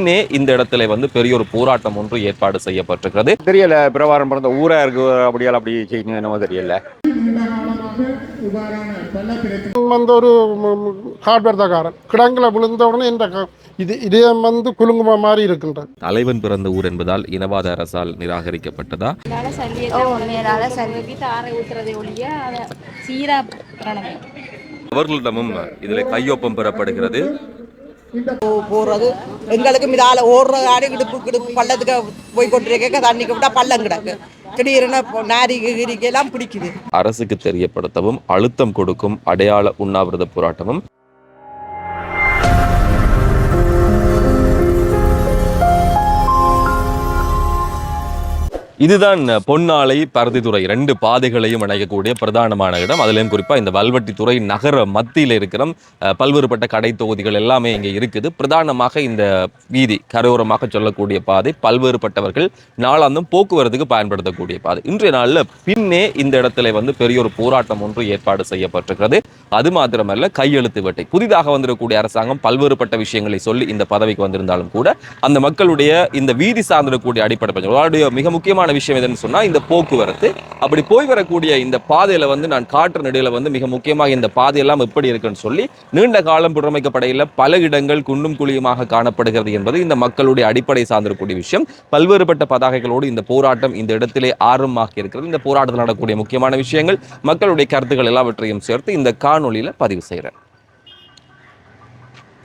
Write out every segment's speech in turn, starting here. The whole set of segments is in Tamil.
பின்னே இந்த இடத்துல வந்து பெரிய ஒரு போராட்டம் ஒன்று ஏற்பாடு செய்யப்பட்டிருக்கிறது. தெரியல பிரவாரம் பிறந்த ஊரா இருக்கு அப்படியால் அப்படி செய்யுங்க என்னமோ தெரியல. வந்து ஒரு ஹார்ட்வேர் தகாரன் கிடங்குல விழுந்த உடனே இந்த இது இதயம் வந்து குலுங்குமா மாதிரி இருக்கின்றது. தலைவன் பிறந்த ஊர் என்பதால் இனவாத அரசால் நிராகரிக்கப்பட்டதா? அவர்களிடமும் இதில் கையொப்பம் பெறப்படுகிறது. போறது. எங்களுக்கு இதால ஓடுற ஆடு இடுப்பு கிடுப்பு பள்ளத்துக்கு போய் கொண்டிருக்க தண்ணிக்கு விட்டா பள்ளம் கிடக்கு. திடீர்னு நாரி கிரிக்கெல்லாம் பிடிக்குது. அரசுக்கு தெரியப்படுத்தவும் அழுத்தம் கொடுக்கும் அடையாள உண்ணாவிரத போராட்டமும் இதுதான் பொன்னாலை பருத்தித்துறை. ரெண்டு பாதைகளையும் இணைக்கக்கூடிய பிரதானமான இடம். அதுலேயும் குறிப்பாக இந்த வல்வட்டித்துறை நகர மத்தியில் இருக்கிற பல்வேறுபட்ட கடை தொகுதிகள் எல்லாமே இங்கே இருக்குது. பிரதானமாக இந்த வீதி கரையோரமாக சொல்லக்கூடிய பாதை பல்வேறுபட்டவர்கள் நாளாந்தும் போக்குவரத்துக்கு பயன்படுத்தக்கூடிய பாதை. இன்றைய நாளில் பின்னே இந்த இடத்துல வந்து பெரிய ஒரு போராட்டம் ஒன்று ஏற்பாடு செய்யப்பட்டிருக்கிறது. அது மாத்திரமல்ல கையெழுத்து வேட்டை. புதிதாக வந்திருக்கக்கூடிய அரசாங்கம் பல்வேறுபட்ட விஷயங்களை சொல்லி இந்த பதவிக்கு வந்திருந்தாலும் கூட அந்த மக்களுடைய இந்த வீதி சார்ந்திருக்கக்கூடிய அடிப்படை பிரச்சனை மிக முக்கியமான விஷயம் எதுன்னு சொன்னால் இந்த போக்குவரத்து. அப்படி போய் வரக்கூடிய இந்த பாதையில் வந்து நான் காற்று நடுவில் வந்து மிக முக்கியமாக இந்த பாதையெல்லாம் எப்படி இருக்குன்னு சொல்லி நீண்ட காலம் புறமைக்கப்படையில் பல இடங்கள் குண்டும் குழியுமாக காணப்படுகிறது என்பது இந்த மக்களுடைய அடிப்படை சார்ந்திருக்கக்கூடிய விஷயம். பல்வேறுபட்ட பதாகைகளோடு இந்த போராட்டம் இந்த இடத்திலே ஆர்வமாக இருக்கிறது. இந்த போராட்டத்தில் நடக்கக்கூடிய முக்கியமான விஷயங்கள் மக்களுடைய கருத்துக்கள் எல்லாவற்றையும் சேர்த்து இந்த காணொலியில் பதிவு செய்கிறேன்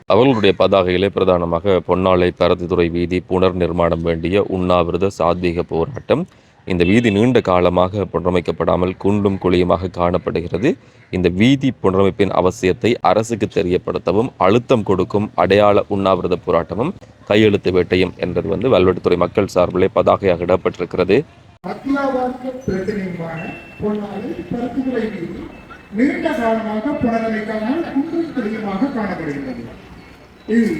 அவர்களுடைய பதாகையிலே பிரதானமாக பொன்னாலை பரத்துத்துறை வீதி புனர் நிர்மாணம் வேண்டிய உண்ணாவிரத சாத்வீக போராட்டம் இந்த வீதி நீண்ட காலமாக புனரமைக்கப்படாமல் குண்டும் குழியுமாக காணப்படுகிறது. இந்த வீதி புனரமைப்பின் அவசியத்தை அரசுக்கு தெரியப்படுத்தவும் அழுத்தம் கொடுக்கும் அடையாள உண்ணாவிரத போராட்டமும் கையெழுத்து வேட்டையும் என்றது வந்து வல்வெட்டுத்துறை மக்கள் சார்பிலே பதாகையாக இடப்பட்டிருக்கிறது நீண்ட காலமாக புனரமைக்காமல் குண்டும் குழியுமாக காணப்படுகிறது இது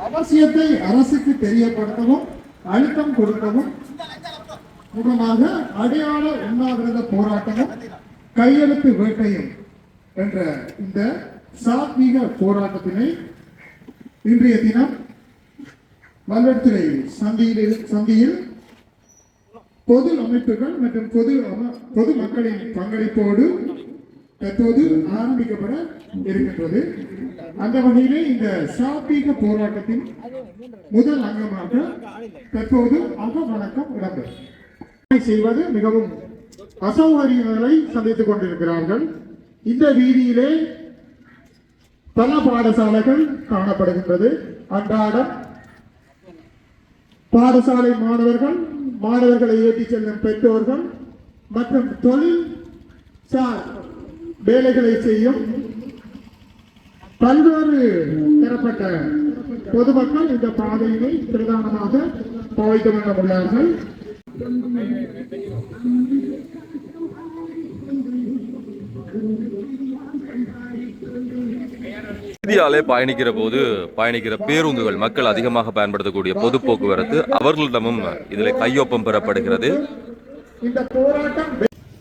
அவசியத்தை அரசுக்கு தெரியப்படுத்தவும் அழுத்தம் கொடுக்கவும் மூலமாக அடையாள உண்ணாவிரத போராட்டமும் கையெழுத்து வேட்டையும் என்ற இந்த சாத்வீக போராட்டத்தினை இன்றைய தினம் வல்லத்துறை சந்தியில் சந்தியில் பொது அமைப்புகள் மற்றும் பொது அம- பொது மக்களின் பங்களிப்போடு தற்போது ஆரம்பிக்கப்பட இருக்கின்றது. அந்த வகையிலே இந்த சாத்வீக போராட்டத்தின் முதல் அங்கமாக தற்போது அகவணக்கம் இடம்பெறும். செய்வது மிகவும் அசௌகரியங்களை சந்தித்துக் கொண்டிருக்கிறார்கள். இந்த வீதியிலே பல பாடசாலைகள் காணப்படுகின்றது. அன்றாடம் பாடசாலை மாணவர்கள் மாணவர்களை ஏற்றிச் செல்லும் பெற்றோர்கள் மற்றும் தொழில் சார் வேலைகளை செய்யும் பல்வேறு தரப்பட்ட பொதுமக்கள் இந்த பாதையினை பிரதானமாக பாய்த்து வந்துள்ளார்கள் வீதியாலே பயணிக்கிற போது பயணிக்கிற பேருந்துகள் மக்கள் அதிகமாக பயன்படுத்தக்கூடிய பொது போக்குவரத்து அவர்களிடமும் இதில் கையொப்பம் பெறப்படுகிறது. இந்த போராட்டம்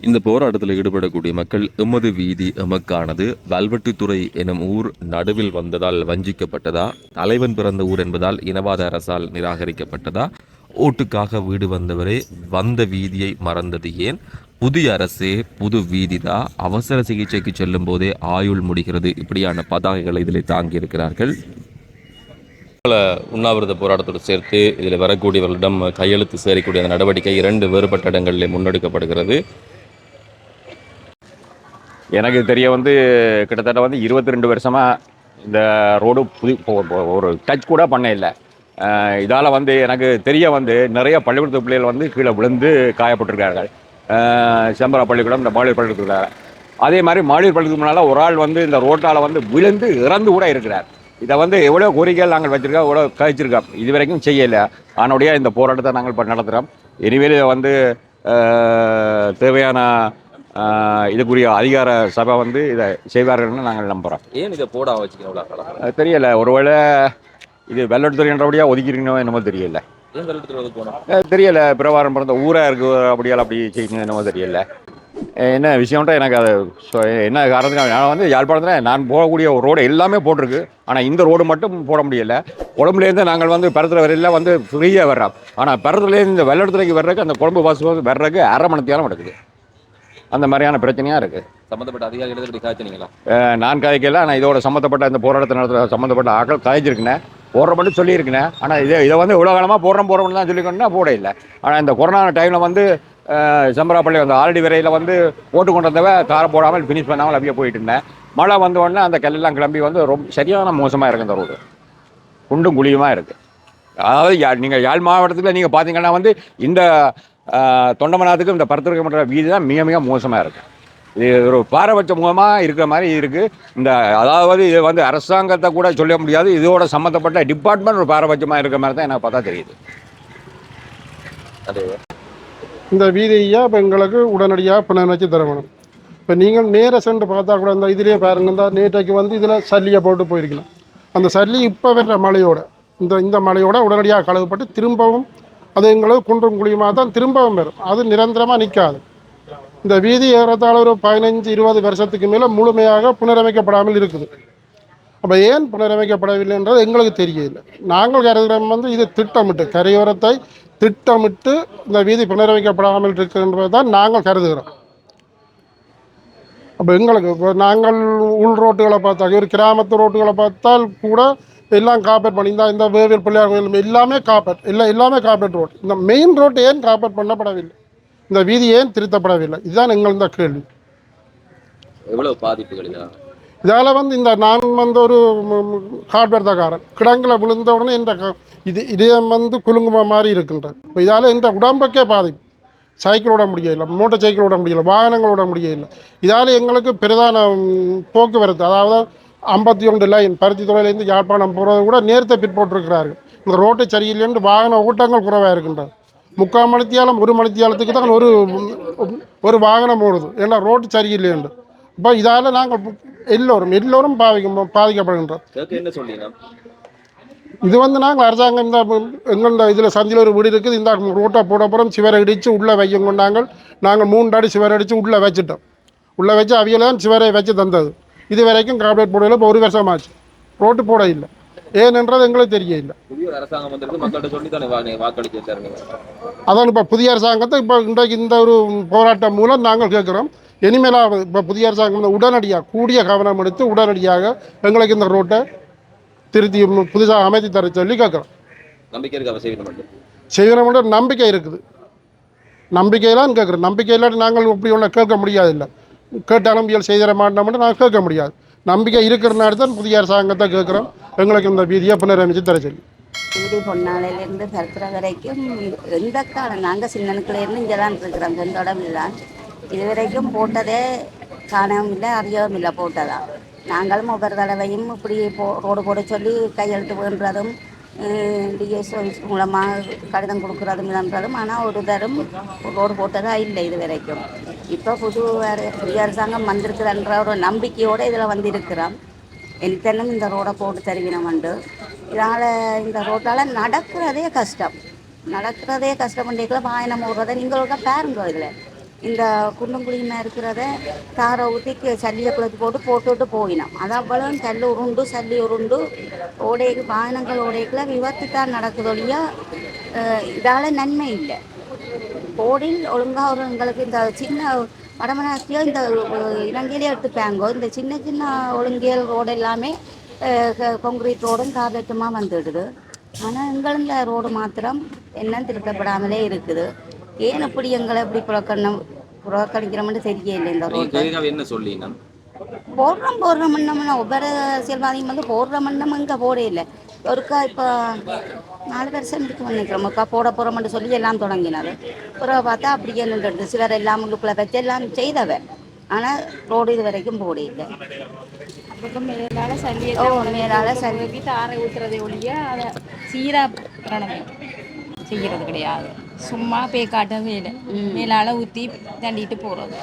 இந்த போராட்டத்தில் ஈடுபடக்கூடிய மக்கள் எமது வீதி எமக்கானது. வல்வெட்டித்துறை எனும் ஊர் நடுவில் வந்ததால் வஞ்சிக்கப்பட்டதா? தலைவன் பிறந்த ஊர் என்பதால் இனவாத அரசால் நிராகரிக்கப்பட்டதா? ஓட்டுக்காக வீடு வந்தவரே வந்த வீதியை மறந்தது ஏன்? புதிய அரசே புது வீதிதா? அவசர சிகிச்சைக்கு செல்லும் போதே ஆயுள் முடிகிறது. இப்படியான பதாகைகளை இதில் தாங்கி இருக்கிறார்கள் உண்ணாவிரத போராட்டத்தோடு சேர்த்து இதில் வரக்கூடியவர்களிடம் கையெழுத்து சேரக்கூடிய அந்த நடவடிக்கை இரண்டு வேறுபட்ட இடங்களில் முன்னெடுக்கப்படுகிறது. எனக்கு தெரிய வந்து கிட்டத்தட்ட வந்து இருபத்தி ரெண்டு வருஷமாக இந்த ரோடு புதி ஒரு டச் கூட பண்ண இல்லை. இதால் வந்து எனக்கு தெரிய வந்து நிறைய பள்ளிக்கூடத்து பிள்ளைகள் வந்து கீழே விழுந்து காயப்பட்டிருக்கார்கள். செம்பரா பள்ளிக்கூடம் இந்த மாளிகை பள்ளிக்கூடத்தில் அதே மாதிரி மாளிகை பள்ளிக்கூடம் முன்னால் ஒரு ஆள் வந்து இந்த ரோட்டால் வந்து விழுந்து இறந்து கூட இருக்கிறார். இதை வந்து எவ்வளோ கோரிக்கைகள் நாங்கள் வச்சிருக்கோம் எவ்வளோ கழிச்சிருக்கோம் இது வரைக்கும் செய்யலை. ஆனோடைய இந்த போராட்டத்தை நாங்கள் இப்போ நடத்துகிறோம் இனிமேல் வந்து தேவையான இதுக்குரிய அதிகார சபை வந்து இதை செய்வார்கள்னு நாங்கள் நம்புகிறோம் ஏன் இதை போட வச்சுக்கணும் அது தெரியல. ஒருவேளை இது வெள்ளத்துறைன்றபடியாக ஒதுக்கிருக்கணும் என்னமோ தெரியல. தெரியல. பிரவாரம் பிறந்த ஊரா இருக்கு அப்படியால் அப்படி செய்யுங்க என்னமோ தெரியல. என்ன விஷயம்ன்ட்டு எனக்கு அது என்ன காரணத்துக்கு? நான் வந்து யாழ்ப்பாணத்தில் நான் போகக்கூடிய ஒரு ரோடு எல்லாமே போட்டிருக்கு. ஆனால் இந்த ரோடு மட்டும் போட முடியல. கொழம்புலேருந்து நாங்கள் வந்து பெறத்துல வரையில வந்து ஃப்ரீயாக வர்றோம். ஆனால் பெறத்துலேருந்து இந்த வெள்ளத்துறைக்கு வர்றதுக்கு அந்த குழம்பு பஸ் வந்து வர்றதுக்கு அரை மணி நேரம் எடுக்குது அந்த மாதிரியான பிரச்சனையாக இருக்குது சம்பந்தப்பட்ட அதிகாரிகள் இப்படி காய்ச்சினீங்களா? நான் காய்க்கல ஆனால் இதோட சம்மந்தப்பட்ட இந்த போராட்டத்தை நடத்துகிற சம்மந்தப்பட்ட ஆட்கள் காய்ச்சிருக்கினேன் போடுற மட்டும் சொல்லியிருக்கிறேன் ஆனால் இதை இதை வந்து இவ்வளோ காலமாக போடுறோம் போடுறோம்னு தான் சொல்லிக்கணும்னா போட இல்லை. ஆனால் இந்த கொரோனா டைமில் வந்து செம்பராப்பள்ளி அந்த ஆல்ரெடி வரையில் வந்து போட்டு கொண்டு வந்தவ தார போடாமல் ஃபினிஷ் பண்ணாமல் அப்படியே போயிட்டு இருந்தேன் மழை வந்த உடனே அந்த கல்லெல்லாம் கிளம்பி வந்து ரொம்ப சரியான மோசமாக இருக்குது இந்த ரோடு. குண்டும் குழியுமாக இருக்குது அதாவது யா நீங்கள் யாழ் மாவட்டத்தில் நீங்கள் பார்த்தீங்கன்னா வந்து இந்த அஹ், தொண்டமனாத்துக்கு இந்த பரத்திருக்க மன்ற வீதி தான் மிக மிக மோசமாக இருக்குது இது ஒரு பாரபட்ச முகமாக இருக்கிற மாதிரி இருக்குது இந்த அதாவது இது வந்து அரசாங்கத்தை கூட சொல்ல முடியாது. இதோட சம்மந்தப்பட்ட டிபார்ட்மெண்ட் ஒரு பாரபட்சமாக இருக்கிற மாதிரி தான் எனக்கு பார்த்தா தெரியுது. அது இந்த வீதியை இப்போ எங்களுக்கு உடனடியாக புனரமைச்சு தரணும். இப்போ நீங்கள் நேர சென்று பார்த்தா கூட இந்த இதிலே பாருங்க இந்த நேற்றைக்கு வந்து இதில் சல்லியை போட்டு போயிருக்கலாம். அந்த சல்லி இப்போ வர்ற மழையோட இந்த இந்த மழையோட உடனடியாக கழுவப்பட்டு திரும்பவும் அது எங்களுக்கு குன்றும் குழியுமாக தான் திரும்பவும் வரும். அது நிரந்தரமாக நிற்காது இந்த வீதி ஏறத்தாழ ஒரு பதினஞ்சு இருபது வருஷத்துக்கு மேலே முழுமையாக புனரமைக்கப்படாமல் இருக்குது. அப்போ ஏன் புனரமைக்கப்படவில்லை என்றது எங்களுக்கு தெரியல நாங்கள் கருதுகிறோம் வந்து இது திட்டமிட்டு கரையோரத்தை திட்டமிட்டு இந்த வீதி புனரமைக்கப்படாமல் இருக்குன்றது தான் நாங்கள் கருதுகிறோம். அப்போ எங்களுக்கு இப்போ நாங்கள் உள் ரோட்டுகளை பார்த்தா ஒரு கிராமத்து ரோட்டுகளை பார்த்தால் கூட எல்லாம் காப்பேட் பண்ணி இந்த இந்த வேவியல் பிள்ளையார் கோயில் எல்லாமே காப்பேட் எல்லாம் எல்லாமே காப்பேட் ரோட் இந்த மெயின் ரோட் ஏன் காப்பேட் பண்ணப்படவில்லை? இந்த வீதி ஏன் திருத்தப்படவில்லை? இதுதான் எங்கள் இந்த கேள்வி. எவ்வளவு பாதிப்புகள் இதா? இதால் வந்து இந்த நான் வந்து ஒரு தகாரன் கிடங்குல விழுந்த உடனே இந்த இது இதயம் வந்து குலுங்கும மாதிரி இருக்கின்றது. இப்போ இதால் இந்த உடம்புக்கே பாதிப்பு. சைக்கிள் ஓட முடியல மோட்டார் சைக்கிள் ஓட முடியல வாகனங்கள் ஓட முடியல இதால் எங்களுக்கு பிரதான போக்குவரத்து அதாவது ஐம்பத்தி ஒன்று லைன் பருத்தி துறையிலேருந்து யாழ்ப்பாணம் போகிறது கூட நேரத்தை பிற்போட்டிருக்கிறார்கள் இந்த ரோட்டு சரியில்லைன்னு வாகன ஓட்டங்கள் குறைவாக இருக்கின்றது. முக்கால் மணித்தியாலம் ஒரு மணித்தியாலத்துக்கு தான் ஒரு ஒரு வாகனம் ஓடுது. ஏன்னா ரோட்டு சரியில்லைன்னு இப்போ இதால் நாங்கள் எல்லோரும் எல்லோரும் பாதிக்க பாதிக்கப்படுகின்றோம். இது வந்து நாங்கள் அரசாங்கம் இந்த எங்களோட இதில் சந்தியில் ஒரு வீடு இருக்குது. இந்த ரோட்டை போட போகிறோம் சிவரை இடித்து உள்ளே வையும் கொண்டாங்கள் நாங்கள் மூன்று அடி சிவரை அடித்து உள்ளே வச்சுட்டோம். உள்ளே வச்சு அவியல தான் சிவரை வச்சு தந்தது. இது வரைக்கும் கார்பரேட் போடல இப்போ ஒரு வருஷமாச்சு. ரோட்டு போட இல்லை. ஏனென்றது எங்களுக்கு தெரிய இல்லை அதான் இப்போ புதிய அரசாங்கத்தை இப்போ இன்றைக்கு இந்த ஒரு போராட்டம் மூலம் நாங்கள் கேட்குறோம். இனிமேலாவது இப்போ புதிய அரசாங்கம் உடனடியாக கூடிய கவனம் எடுத்து உடனடியாக எங்களுக்கு இந்த ரோட்டை திருத்தி புதுசாக அமைத்து தர சொல்லி கேட்குறோம். நம்பிக்கை இருக்கு நம்பிக்கை இருக்குது. நம்பிக்கையெல்லாம் கேட்குறோம். நம்பிக்கை இல்லாட்டி நாங்கள் இப்படி ஒன்றும் கேட்க முடியாது இல்லை. கேட்டாலும் இயல் செய்திட மாட்டோம்னு நாங்கள் கேட்க முடியாது. நம்பிக்கை இருக்கிறனால தான் புதிய அரசாங்கத்தை கேட்குறோம். எங்களுக்கு இந்த வீதியை புனரமைச்சு தர சொல்லி. புது பொன்னாலையிலேருந்து கருத்துற வரைக்கும் எந்த காலம் நாங்கள் சின்னனுக்குலேருந்து இங்கே தான் இருக்கிறோம். எந்த இடம் இல்லை. இது வரைக்கும் போட்டதே காணவும் இல்லை அறியவும் இல்லை போட்டதா. நாங்களும் ஒவ்வொரு தடவையும் இப்படி போ ரோடு போட சொல்லி கையெழுத்து வேண்டுறதும் டிஎஸ் ஆஃபீஸ் மூலமாக கடிதம் கொடுக்குறதும் இல்லைன்றதும் ஆனால் ஒரு தரம் ரோடு போட்டதாக இல்லை இது வரைக்கும். இப்போ புது புதிய அரசாங்கம் வந்திருக்குதுன்ற ஒரு நம்பிக்கையோடு இதில் வந்திருக்கிறோம். எனத்தென்னும் இந்த ரோடை போட்டு தருவினவண்டு இதனால் இந்த ரோட்டால் நடக்கிறதே கஷ்டம். நடக்கிறதே கஷ்டம். பண்ணிக்கல வாயனம் ஓடுறதை நீங்களோட பாருங்க இதில். இந்த குண்டும் குழியுமா இருக்கிறத தாரை ஊற்றி சல்லியை குளத்து போட்டு போட்டுவிட்டு போயினோம். அது அவ்வளோ சல்லி உருண்டு சல்லி உருண்டு. ஓடைக்கு வாகனங்கள் ஓடைக்குள்ள விபத்து தான் நடக்குது இதால் நன்மை இல்லை. போடில் ஒழுங்காக ஒரு எங்களுக்கு இந்த சின்ன வடமராட்சியோ இந்த இலங்கையிலே எடுத்துப்பாங்கோ இந்த சின்ன சின்ன ஒழுங்கியல் ரோடு எல்லாமே கொங்கிரீட் ரோடும் கார்பெட்டுமா வந்துடுது. ஆனால் எங்களுங்க ரோடு மாத்திரம் என்ன திருத்தப்படாமலே இருக்குது. ஏன் இப்படி எங்களை இப்படி புறக்கணும் புறக்கணிக்கிறோம்னு தெரியல இந்த கேட்க என்ன சொல்லினா போடுறோம் போடுற மண்ணம்னா ஒவ்வொரு அரசியல்வாதியும் வந்து போடுற மண்ணம் இங்கே போட இல்லை. ஒருக்கா இப்போ நாலு வருஷம் இருக்கு நினைக்கிறோம் ஒருக்கா போட போகிறோம்னு சொல்லி எல்லாம் தொடங்கினாரு. அப்புறம் பார்த்தா அப்படியே நின்றுடுது. சிலர் எல்லாம் உள்ளுக்குள்ளே வச்சு எல்லாம் செய்தவ. ஆனால் ரோடு இது வரைக்கும் போட இல்லை. அதுக்கு மேலால சல்லியை ஓ மேலால சரி சரி தாரை ஊத்துறதே ஒழிய அதை சீரா பிரணமே செய்யறது கிடையாது. சும்மா போய் காட்டவே இல்லை மேலால ஊற்றி தண்டிட்டு போகிறது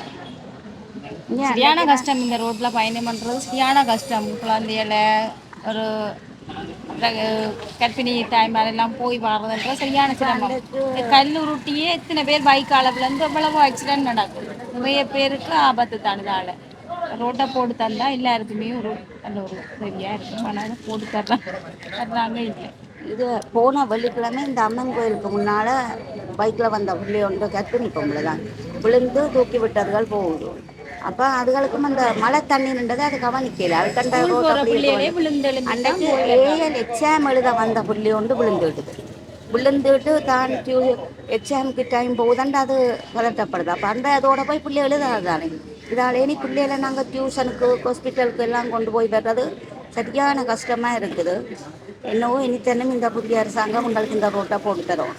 சரியான கஷ்டம் இந்த ரோட்ல பயணம் பண்றது. சரியான கஷ்டம். குழந்தையில ஒரு கர்ப்பிணி எல்லாம் போய் வர்றதுன்ற சரியான சிரமம். கல் உருட்டியே இத்தனை பேர் பைக் அளவுல இருந்து எவ்வளவோ ஆக்சிடென்ட் நடக்குது. நிறைய பேருக்கு ஆபத்து தான் இதால. ரோட்டை போட்டு தந்தா எல்லாருக்குமே ஒரு நல்ல ஒரு சரியா இருக்கும். ஆனால் போட்டு தர்றாங்க தர்றாங்க இல்லை. இது போன வெள்ளிக்கிழமை இந்த அம்மன் கோயிலுக்கு முன்னால் பைக்கில் வந்த பிள்ளை ஒன்று கர்ப்பிணி பொம்பளை தான். விழுந்து தூக்கி விட்டதுகள் போகுது. அப்போ அதுகளுக்கும் அந்த மழை தண்ணி நின்றது அது கவனிக்கல. அது கண்ட ஸ்கூல் ரோட்டை போகிற அப்படியே பிள்ளைகளே போகுது. விழுந்து எழுந்து அன்றைக்கு ஏஎல் எக்ஸாம் எழுத வந்த புள்ளி ஒன்று விழுந்துட்டுது விழுந்துட்டு தான் டியூ எக்ஸாமுக்கு டைம் போகுதாண்டு அது பதட்டப்படுது. அப்போ அந்த அதோட போய் பிள்ளை எழுதாது தானே இதால் இனி பிள்ளைகளை நாங்கள் டியூஷனுக்கு ஹாஸ்பிட்டலுக்கு எல்லாம் கொண்டு போய் வர்றது சரியான கஷ்டமாக இருக்குது. என்னவோ இனி தென்னும் இந்த புதிய அரசாங்கம் உங்களுக்கு இந்த ரோட்டை போட்டு தரும்.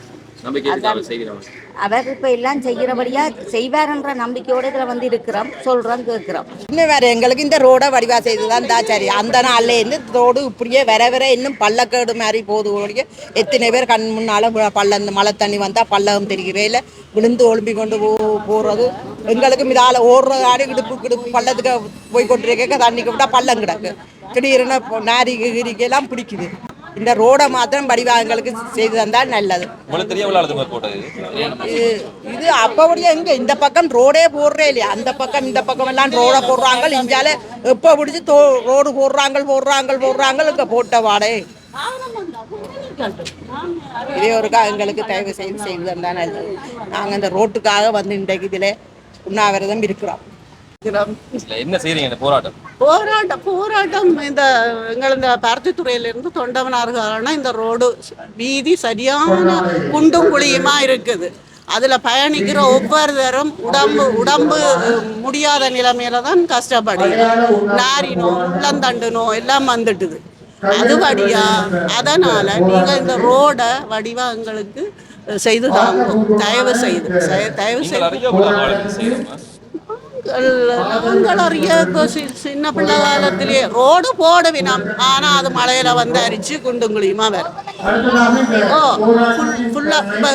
அவர் இப்போ எல்லாம் செய்கிறபடியா செய்வார்ன்ற நம்பிக்கையோடு இதில் வந்து இருக்கிறோம். சொல்கிறோம் கேட்குறோம். இன்னும் வேற எங்களுக்கு இந்த ரோடை வடிவா செய்துதான் தான் சரி அந்த நாள்ல இருந்து ரோடு இப்படியே வர வர இன்னும் பள்ளக்கேடு மாதிரி ஒழிய எத்தனை பேர் கண் முன்னால ப- பள்ளம் இந்த மழை தண்ணி வந்தா பள்ளம் தெரிகிறே இல்லை. விழுந்து ஒழும்பி கொண்டு போ போறது. எங்களுக்கு இதால ஓடுற ஆடு இடுப்பு கிடுப்பு பள்ளத்துக்கு போய் கொண்டிருக்க தண்ணிக்கு விட்டா பள்ளம் கிடக்கு. திடீர்னு இப்போ நாரி கீரிக்கெல்லாம் பிடிக்குது. இந்த ரோடை மாத்திரம் வடிவா எங்களுக்கு செய்து தந்தால் நல்லது. இது? அப்பபடியே எங்க இந்த பக்கம் ரோடே போடுறே இல்லையா? அந்த பக்கம் இந்த பக்கம் எல்லாம் ரோட போடுறாங்க இஞ்சால எப்ப பிடிச்சி ரோடு போடுறாங்க போடுறாங்க போடுறாங்க இங்க போட்ட வாடே. இதே ஒருக்கா எங்களுக்கு தயவு செய்து செய்து தந்தா நல்லது. நாங்க இந்த ரோட்டுக்காக வந்து இன்றைக்கு இதுல உண்ணாவிரதம் இருக்கிறோம். இல்ல என்ன செய்றீங்க இந்த போராட்டம்? போராட்டம் போராட்டம். இந்த எங்கள் இந்த பருத்தித்துறையிலிருந்து தொண்டவனார்களான இந்த ரோடு வீதி சரியான குண்டும் குழியுமா இருக்குது. அதில் பயணிக்கிற ஒவ்வொருத்தரும் உடம்பு உடம்பு அஹ், முடியாத நிலைமையில தான் கஷ்டப்படுது நாரினோ உள்ளந்தண்டுனோ எல்லாம் வந்துட்டுது. அது வழியா அதனால நீங்க இந்த ரோடை வடிவா எங்களுக்கு செய்து தாங்க தயவு செய்து செய- தயவு செய்து. நாங்கள் அறிய சின்ன பிள்ளை காலத்திலே ரோடு போடுவினோம் ஆனா அது மழையில வந்து அரிச்சு குண்டும் குழியுமா வரும் ஓ ஃபுல்லா இப்போ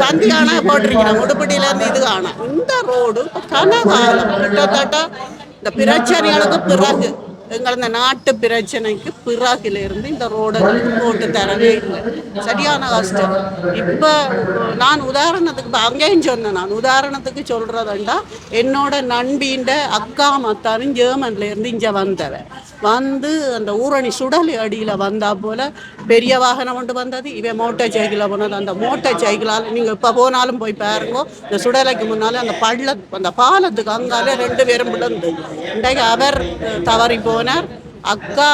சந்தியானா போட்டிருக்கணும் உடுப்படியில இருந்து இது காணும் இந்த ரோடு கனகாலம் கிட்டத்தட்ட இந்த பிரச்சனைகளுக்கு பிறகு எங்கள் நாட்டு பிரச்சனைக்கு பிறகிலிருந்து இந்த ரோடுகளுக்கு போட்டு தரவே இல்லை. சரியான கஷ்டம். இப்போ நான் உதாரணத்துக்கு இப்போ அங்கேயும் சொன்னேன் நான் உதாரணத்துக்கு சொல்கிறதுண்டா என்னோட நண்பின்ற அக்கா மத்தாரும் ஜெர்மன்லேருந்து இங்கே வந்தவன். வந்து அந்த ஊரணி சுடல் அடியில் வந்தா போல் பெரிய வாகனம் கொண்டு வந்தது இவன் மோட்டார் சைக்கிளில் போனது. அந்த மோட்டார் சைக்கிளால் நீங்கள் இப்போ போனாலும் போய் பாருங்க இந்த சுடலைக்கு முன்னாலே அந்த பள்ள அந்த பாலத்துக்கு அங்காலே ரெண்டு பேரும் விழுந்து. இன்றைக்கு அவர் தவறி போ போனார். அக்கா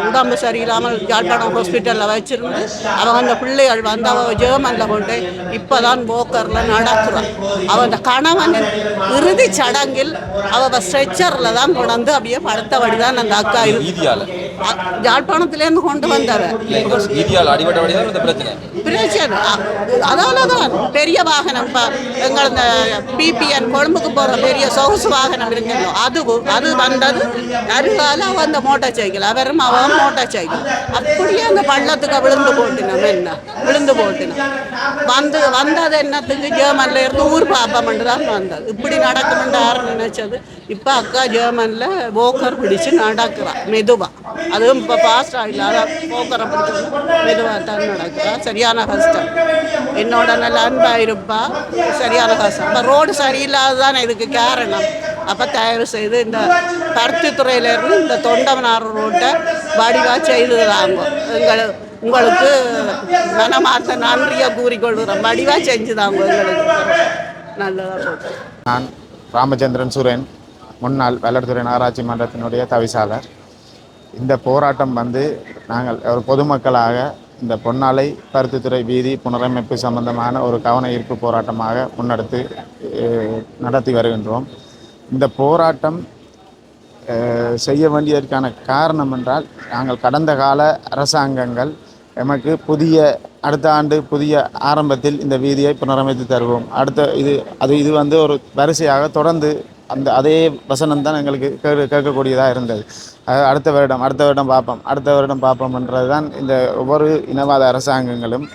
உடம்பு சரியில்லாமல் யாழ்ப்பாணம் ஹாஸ்பிட்டலில் வச்சிருந்து அவன் அந்த பிள்ளைகள் வந்து அவள் ஜெர்மனில் கொண்டு இப்போ தான் போக்கரில் நடக்கிறான் அவன் அந்த இறுதி சடங்கில் அவள் ஸ்ட்ரெச்சரில் தான் கொண்டு அப்படியே படுத்தபடி தான் அந்த அக்கா இருக்கு யாழ்ப்பாணத்திலேருந்து கொண்டு இந்த பிரச்சனை. அதால தான் பெரிய வாகனம் இப்போ எங்கள் இந்த பிபிஎன் கொழும்புக்கு போகிற பெரிய சொகுசு வாகனம் இருக்குங்களோ அது அது வந்தது. அருகால அந்த மோட்டார் சைக்கிள் அவரும் அவன் மோட்டார் சைக்கிள். அப்படியே அந்த பள்ளத்துக்கு விழுந்து போட்டினோம் என்ன? விழுந்து போட்டினோம். வந்து வந்தது என்னத்துக்கு? ஜெர்மன்ல இருந்து ஊர் பாப்பமென்று தான் வந்தது. இப்படி நடக்குமென்று யார் நினைச்சது. இப்போ அக்கா ஜெர்மனில் போக்கர் பிடிச்சு நடக்கிறான் மெதுவா. அதுவும் இப்போ ஃபாஸ்ட்டாக இல்லாத போக்கரை மெதுவாக தான் நடக்கிறா சரியான கஷ்டம் என்னோட நல்ல அன்பாக இருப்பா. சரியான கஷ்டம் அப்போ ரோடு சரியில்லாததான் இதுக்கு காரணம்? அப்போ தயவு செய்து இந்த பருத்தித்துறையிலேருந்து இந்த தொண்டவனார் ரோட்டை வடிவாக செய்து தாங்க. எங்கள் உங்களுக்கு மனமார்ந்த நன்றியை கூறிக்கொள்கிறோம் வடிவாக செஞ்சு தாங்க எங்களுக்கு. நல்லதாக நான் ராமச்சந்திரன் சுரேன் முன்னாள் வெள்ளத்துறை நகராட்சி மன்றத்தினுடைய தவிசாளர். இந்த போராட்டம் வந்து நாங்கள் ஒரு பொதுமக்களாக இந்த பொன்னாலை பருத்தித்துறை வீதி புனரமைப்பு சம்பந்தமான ஒரு கவன ஈர்ப்பு போராட்டமாக முன்னெடுத்து நடத்தி வருகின்றோம். இந்த போராட்டம் செய்ய வேண்டியதற்கான காரணம் என்றால் நாங்கள் கடந்த கால அரசாங்கங்கள் எமக்கு புதிய அடுத்த ஆண்டு புதிய ஆரம்பத்தில் இந்த வீதியை புனரமைத்து தருவோம். அடுத்த இது அது இது வந்து ஒரு வரிசையாக தொடர்ந்து அந்த அதே வசனம் தான் எங்களுக்கு கேட்க கேட்கக்கூடியதாக இருந்தது. அடுத்த வருடம் அடுத்த வருடம் பார்ப்போம். அடுத்த வருடம் பார்ப்போம்ன்றது தான் இந்த ஒவ்வொரு இனவாத அரசாங்கங்களும்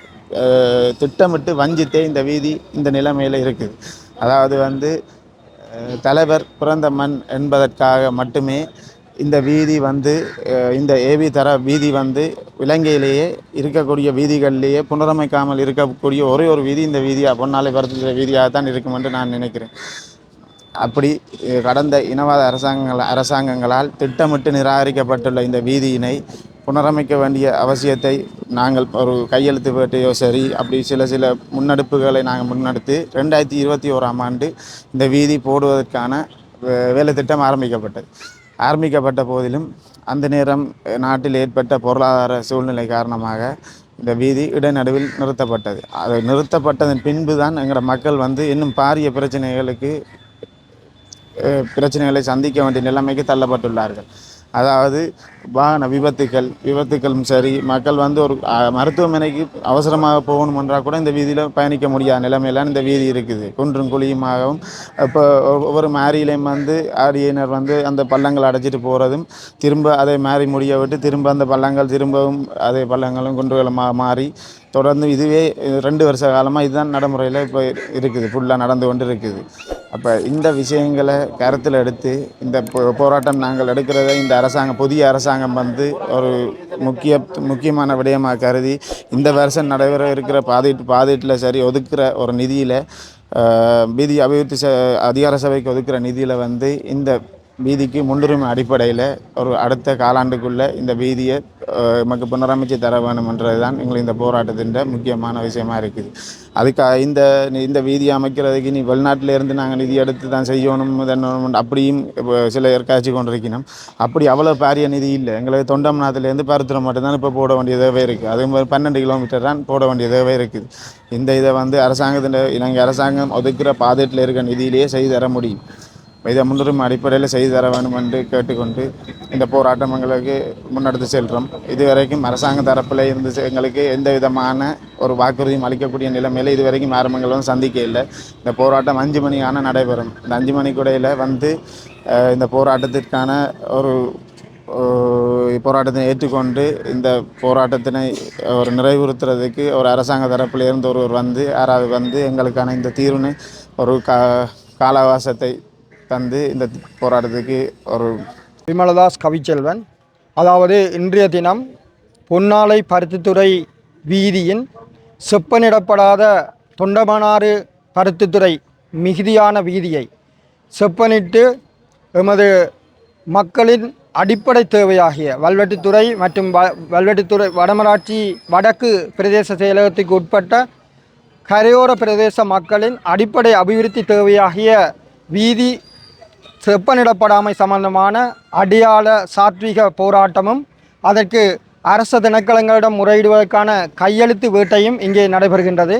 திட்டமிட்டு வஞ்சித்தே இந்த வீதி இந்த நிலைமையில் இருக்குது. அதாவது வந்து தலைவர் பிறந்த மண் என்பதற்காக மட்டுமே இந்த வீதி வந்து இந்த ஏவி தர வீதி வந்து இலங்கையிலேயே இருக்கக்கூடிய வீதிகளிலேயே புனரமைக்காமல் இருக்கக்கூடிய ஒரே ஒரு வீதி இந்த வீதியாக பொன்னாலை பருத்துகிற வீதியாக தான் இருக்கும் என்று நான் நினைக்கிறேன். அப்படி கடந்த இனவாத அரசாங்கங்கள் அரசாங்கங்களால் திட்டமிட்டு நிராகரிக்கப்பட்டுள்ள இந்த வீதியினை புனரமைக்க வேண்டிய அவசியத்தை நாங்கள் ஒரு கையெழுத்து வேட்டையோ சரி அப்படி சில சில முன்னெடுப்புகளை நாங்கள் முன்னெடுத்து ரெண்டாயிரத்தி இருபத்தி ஓராம் ஆண்டு இந்த வீதி போடுவதற்கான வே- வேலை திட்டம் ஆரம்பிக்கப்பட்டது. ஆரம்பிக்கப்பட்ட போதிலும் அந்த நேரம் நாட்டில் ஏற்பட்ட பொருளாதார சூழ்நிலை காரணமாக இந்த வீதி இடைநடுவில் நிறுத்தப்பட்டது. அது நிறுத்தப்பட்டதன் பின்பு தான் எங்களோட மக்கள் வந்து இன்னும் பாரிய பிரச்சனைகளுக்கு பிரச்சனைகளை சந்திக்க வேண்டிய நிலைமைக்கு தள்ளப்பட்டுள்ளார்கள். அதாவது வாகன விபத்துக்கள் விபத்துக்களும் சரி மக்கள் வந்து ஒரு மருத்துவமனைக்கு அவசரமாக போகணும் என்றால் கூட இந்த வீதியில் பயணிக்க முடியாத நிலைமையிலாம் இந்த வீதி இருக்குது. குன்றும் குழியுமாகவும் இப்போ ஒவ்வொரு மாரியிலையும் வந்து ஆடியினர் வந்து அந்த பள்ளங்கள் அடைச்சிட்டு போகிறதும் திரும்ப அதை மாறி முடிய விட்டு திரும்ப அந்த பள்ளங்கள் திரும்பவும் அதே பள்ளங்களும் குன்றுகளுமாக மாறி தொடர்ந்து இதுவே ரெண்டு வருஷ காலமாக இதுதான் நடைமுறையில் இப்போ இருக்குது ஃபுல்லாக நடந்து கொண்டு இருக்குது அப்போ இந்த விஷயங்களை கருத்தில் எடுத்து இந்த போ- போராட்டம் நாங்கள் எடுக்கிறத இந்த அரசாங்கம் புதிய அரசாங்கம் வந்து ஒரு முக்கிய முக்கியமான விடயமாக கருதி இந்த வருஷம் நடைபெற இருக்கிற பாதிட்டு பாதிட்டில் சரி ஒதுக்குற ஒரு நிதியில் வீதி அபிவிருத்தி ச அதிகார சபைக்கு ஒதுக்குற நிதியில் வந்து இந்த வீதிக்கு முன்னுரிமை அடிப்படையில் ஒரு அடுத்த காலாண்டுக்குள்ளே இந்த வீதியை நமக்கு புனரமைச்சு தர வேணும்ன்றது தான் எங்களுக்கு இந்த போராட்டத்தின் முக்கியமான விஷயமா இருக்குது. அதுக்காக இந்த இந்த வீதியை அமைக்கிறதுக்கு நீ வெளிநாட்டில் இருந்து நாங்கள் நிதி எடுத்து தான் செய்யணும் இதணும் அப்படியும் இப்போ சில ஏற்காட்சி கொண்டிருக்கணும். அப்படி அவ்வளோ பாரிய நிதி இல்லை. எங்களுக்கு தொண்டம்நாத்துலேருந்து பருத்திரம் மட்டும்தான் இப்போ போட வேண்டியதாகவே இருக்குது அதே மாதிரி பன்னெண்டு கிலோமீட்டர் தான் போட வேண்டியதாகவே இருக்குது. இந்த இதை வந்து அரசாங்கத்தின் நாங்கள் அரசாங்கம் ஒதுக்குற பாதத்தில் இருக்க நிதியிலேயே செய்து தர முடியும். இதை முன்னுரிமை அடிப்படையில் செய்து தர வேண்டும் என்று கேட்டுக்கொண்டு இந்த போராட்டம் எங்களுக்கு முன்னெடுத்து செல்கிறோம் இதுவரைக்கும் அரசாங்க தரப்பில் இருந்து எங்களுக்கு எந்த விதமான ஒரு வாக்குறுதியும் அளிக்கக்கூடிய நிலைமையில் இதுவரைக்கும் ஆரம்பங்களும் சந்திக்க இல்லை இந்த போராட்டம் அஞ்சு மணி ஆனால் நடைபெறும். இந்த அஞ்சு மணிக்குடையில் வந்து இந்த போராட்டத்திற்கான ஒரு போராட்டத்தை ஏற்றுக்கொண்டு இந்த போராட்டத்தினை ஒரு நிறைவுறுத்துறதுக்கு ஒரு அரசாங்க தரப்பில் இருந்து ஒருவர் வந்து யாராவது வந்து எங்களுக்கான இந்த தீர்வினை ஒரு கா கால அவகாசத்தை தந்து இந்த போராட்டத்துக்கு ஒரு விமலதாஸ் கவிச்செல்வன். அதாவது இன்றைய தினம் பொன்னாலை பருத்தித்துறை வீதியின் செப்பனிடப்படாத தொண்டமனாறு பருத்தித்துறை மிகுதியான வீதியை செப்பனிட்டு எமது மக்களின் அடிப்படை தேவையாகிய வல்வெட்டித்துறை மற்றும் வ வல்வெட்டித்துறை வடமராட்சி வடக்கு பிரதேச செயலகத்துக்கு உட்பட்ட கரையோர பிரதேச மக்களின் அடிப்படை அபிவிருத்தி தேவையாகிய வீதி செப்பனிடப்படாமை சம்பந்தமான அடியாள சாத்விக போராட்டமும் அதற்கு அரச திணைக்களங்களிடம் முறையிடுவதற்கான கையெழுத்து வேட்டையும் இங்கே நடைபெறுகின்றது.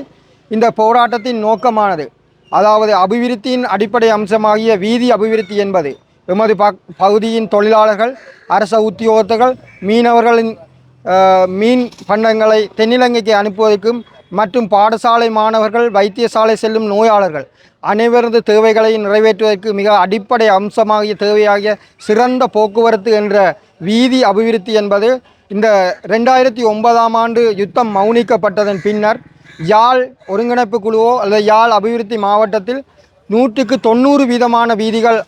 இந்த போராட்டத்தின் நோக்கமானது அதாவது அபிவிருத்தியின் அடிப்படை அம்சமாகிய வீதி அபிவிருத்தி என்பது எமது ப பகுதியின் தொழிலாளர்கள் அரச உத்தியோகத்தர்கள் மீனவர்களின் மீன் பண்டங்களை தென்னிலங்கைக்கு அனுப்புவதற்கும் மற்றும் பாடசாலை மாணவர்கள் வைத்தியசாலை செல்லும் நோயாளர்கள் அனைவரது தேவைகளை நிறைவேற்றுவதற்கு மிக அடிப்படை அம்சமாகிய தேவையாகிய சிறந்த போக்குவரத்து என்ற வீதி அபிவிருத்தி என்பது இந்த ரெண்டாயிரத்தி ஒன்பதாம் ஆண்டு யுத்தம் மௌனிக்கப்பட்டதன் பின்னர் யாழ் ஒருங்கிணைப்பு குழுவோ அல்லது யாழ் அபிவிருத்தி மாவட்டத்தில் நூற்றுக்கு தொண்ணூறு வீதமான வீதிகள்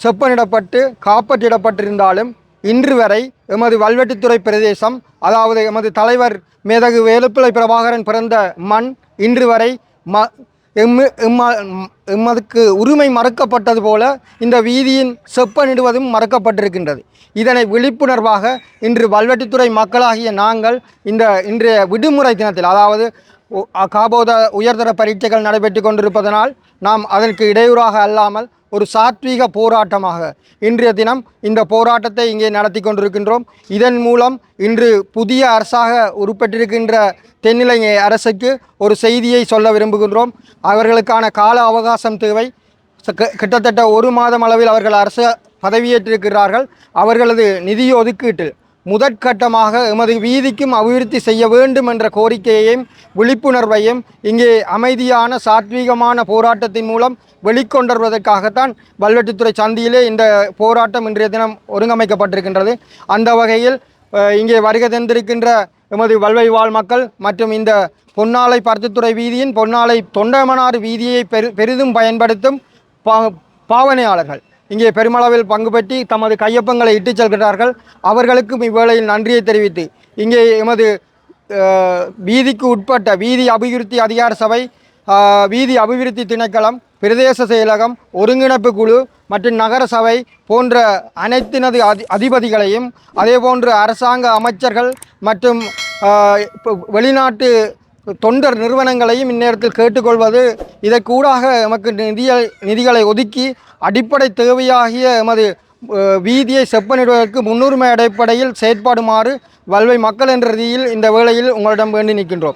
செப்பனிடப்பட்டு காப்பற்றிடப்பட்டிருந்தாலும் இன்று வரை எமது வல்வெட்டித்துறை பிரதேசம் அதாவது எமது தலைவர் மேதகு வேலுப்பிள்ளை பிரபாகரன் பிறந்த மண் இன்று வரை ம எம்மு எம்மா எம்மதுக்கு உரிமை மறுக்கப்பட்டது போல இந்த வீதியின் செப்பனிடுவதும் மறக்கப்பட்டிருக்கின்றது. இதனை விழிப்புணர்வாக இன்று வல்வெட்டித்துறை மக்களாகிய நாங்கள் இந்த இன்றைய விடுமுறை தினத்தில் அதாவது காபோத உயர்தர பரீட்சைகள் நடைபெற்று கொண்டிருப்பதனால் நாம் அதற்கு இடையூறாக அல்லாமல் ஒரு சாத்வீக போராட்டமாக இன்றைய தினம் இந்த போராட்டத்தை இங்கே நடத்தி கொண்டிருக்கின்றோம். இதன் மூலம் இன்று புதிய அரசாக உருப்பெற்றிருக்கின்ற தென்னிலங்கை அரசுக்கு ஒரு செய்தியை சொல்ல விரும்புகின்றோம். அவர்களுக்கான கால அவகாசம் தேவை. கிட்டத்தட்ட ஒரு மாதம் அளவில் அவர்கள் அரசு பதவியேற்றிருக்கிறார்கள். அவர்களது நிதி ஒதுக்கீட்டில் முதற்கட்டமாக எமது வீதிக்கும் அபிவிருத்தி செய்ய வேண்டும் என்ற கோரிக்கையையும் விழிப்புணர்வையும் இங்கே அமைதியான சாத்வீகமான போராட்டத்தின் மூலம் வெளிக்கொண்டருவதற்காகத்தான் வல்வெட்டித்துறை சந்தியிலே இந்த போராட்டம் இன்றைய தினம் ஒருங்கமைக்கப்பட்டிருக்கின்றது. அந்த வகையில் இங்கே வருகை தந்திருக்கின்ற எமது வல்வை வாழ் மக்கள் மற்றும் இந்த பொன்னாலை பருத்தித்துறை வீதியின் பொன்னாலை தொண்டமனார் வீதியை பெரு பெரிதும் பயன்படுத்தும் பா பாவனையாளர்கள். இங்கே பெருமளவில் பங்கு பற்றி தமது கையொப்பங்களை இட்டுச் செல்கிறார்கள் அவர்களுக்கும் இவ்வேளையில் நன்றியை தெரிவித்து இங்கே எமது வீதிக்கு உட்பட்ட வீதி அபிவிருத்தி அதிகார சபை வீதி அபிவிருத்தி திணைக்களம் பிரதேச செயலகம் ஒருங்கிணைப்பு குழு மற்றும் நகர சபை போன்ற அனைத்தினது அதி அதிபதிகளையும் அதேபோன்று அரசாங்க அமைச்சர்கள் மற்றும் வெளிநாட்டு தொண்டர் நிறுவனங்களையும் இந்நேரத்தில் கேட்டுக்கொள்வது இதற்கூடாக எமக்கு நிதியை நிதிகளை ஒதுக்கி அடிப்படை தேவையாகிய எமது வீதியை செப்பனிடுவதற்கு முன்னுரிமை அடிப்படையில் செயற்பாடுமாறு வல்வை மக்கள் என்ற ரீதியில் இந்த வேளையில் உங்களிடம் வேண்டி நிற்கின்றோம்.